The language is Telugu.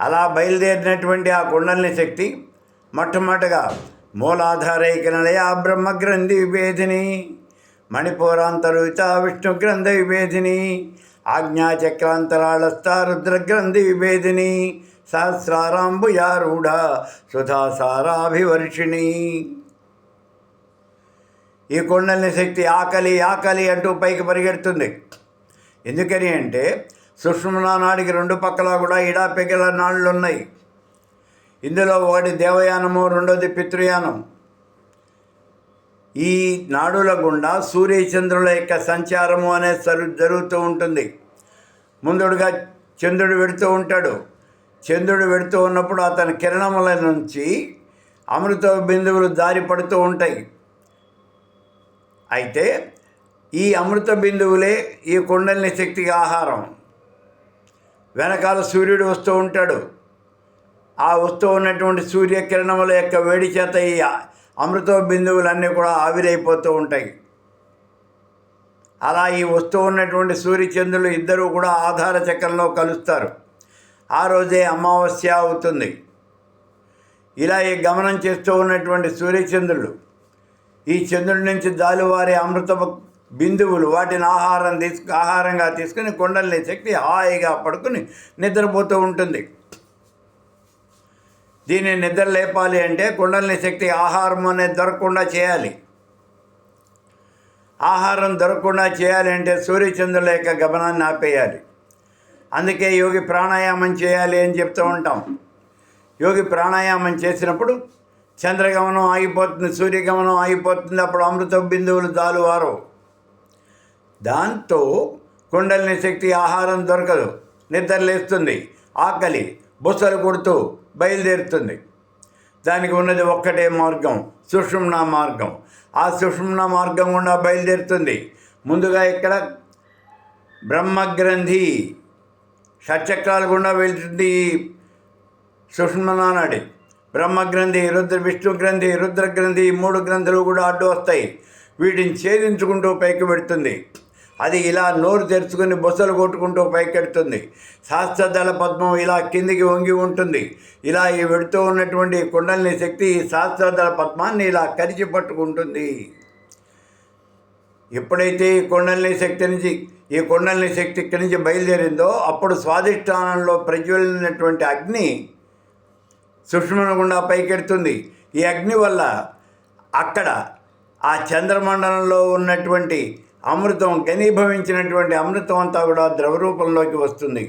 అలా బయలుదేరినటువంటి ఆ కుండలిని శక్తి మొట్టమొదటగా మూలాధారైకనలయ బ్రహ్మ బ్రహ్మగ్రంథి విభేదిని మణిపూరాంతరుత విష్ణు గ్రంథ విభేదిని ఆజ్ఞాచక్రాంతరాళస్థ రుద్రగ్రంథి విభేదిని సహస్రారాంబుయారూఢ సుధాసారాభివర్షిణి. ఈ కుండలిని శక్తి ఆకలి ఆకలి అంటూ పైకి పరిగెడుతుంది. ఎందుకని అంటే సుష్మనా నాడికి రెండు పక్కల కూడా ఇడా పెగిల నాళ్ళు ఉన్నాయి ఇందులో ఒకటి దేవయానము రెండోది పితృయానం. ఈ నాడుల గుండా సూర్యచంద్రుల యొక్క సంచారము అనేది జరు జరుగుతూ ఉంటుంది. ముందుడుగా చంద్రుడు వెడుతూ ఉంటాడు. చంద్రుడు వెడుతూ ఉన్నప్పుడు అతని కిరణముల నుంచి అమృత బిందువులు దారి పడుతూ ఉంటాయి. అయితే ఈ అమృత బిందువులే ఈ కుండలిని శక్తికి ఆహారం. వెనకాల సూర్యుడు వస్తూ ఉంటాడు. ఆ వస్తూ ఉన్నటువంటి సూర్యకిరణముల యొక్క వేడి చేత ఈ అమృత బిందువులన్నీ కూడా ఆవిరైపోతూ ఉంటాయి. అలా ఈ వస్తూ ఉన్నటువంటి సూర్యచంద్రులు ఇద్దరూ కూడా ఆధార చక్రంలో కలుస్తారు. ఆ రోజే అమావాస్య అవుతుంది. ఇలా ఈ గమనం చేస్తూ ఉన్నటువంటి సూర్యచంద్రులు ఈ చంద్రుడి నుంచి దాలువారి అమృత బిందువులు వాటిని ఆహారం తీసుకు ఆహారంగా తీసుకుని కొండల్ని శక్తి హాయిగా పడుకుని నిద్రపోతూ ఉంటుంది. దీన్ని నిద్ర లేపాలి అంటే కుండలిని శక్తి ఆహారం అనేది దొరకకుండా చేయాలి. ఆహారం దొరకకుండా చేయాలి అంటే సూర్యచంద్రుల యొక్క గమనాన్ని ఆపేయాలి. అందుకే యోగి ప్రాణాయామం చేయాలి అని చెప్తూ ఉంటాం. యోగి ప్రాణాయామం చేసినప్పుడు చంద్రగమనం ఆగిపోతుంది సూర్యగమనం ఆగిపోతుంది అప్పుడు అమృత బిందువులు జాలువారు దాంతో కుండలిని శక్తి ఆహారం దొరకదు. నిద్రలేస్తుంది ఆకలి బుసలు కొడుతూ బయలుదేరుతుంది. దానికి ఉన్నది ఒక్కటే మార్గం సుషుమ్న మార్గం. ఆ సుషుమ్న మార్గం గుండా బయలుదేరుతుంది. ముందుగా ఇక్కడ బ్రహ్మగ్రంథి షట్చక్రాలు గుండా వెళ్తుంది సుషుమ్నానాడి. బ్రహ్మగ్రంథి రుద్ర విష్ణు గ్రంథి రుద్రగ్రంథి మూడు గ్రంథులు కూడా అడ్డు వస్తాయి. వీటిని ఛేదించుకుంటూ పైకి పెడుతుంది అది ఇలా నోరు తెరుచుకుని బొసలు కొట్టుకుంటూ పైకెడుతుంది. శాస్త్రదళ పద్మం ఇలా కిందికి వంగి ఉంటుంది. ఇలా ఈ వెడుతూ ఉన్నటువంటి కుండలిని శక్తి ఈ శాస్త్రదళ పద్మాన్ని ఇలా కరిచి పట్టుకుంటుంది. ఎప్పుడైతే ఈ కుండలిని శక్తి నుంచి ఈ కుండలిని శక్తి ఇక్కడి నుంచి బయలుదేరిందో అప్పుడు స్వాధిష్టానంలో ప్రజ్వలినటువంటి అగ్ని సుష్మను గుండా పైకెడుతుంది. ఈ అగ్ని వల్ల అక్కడ ఆ చంద్రమండలంలో ఉన్నటువంటి అమృతం ఘనీభవించినటువంటి అమృతం అంతా కూడా ద్రవ రూపంలోకి వస్తుంది.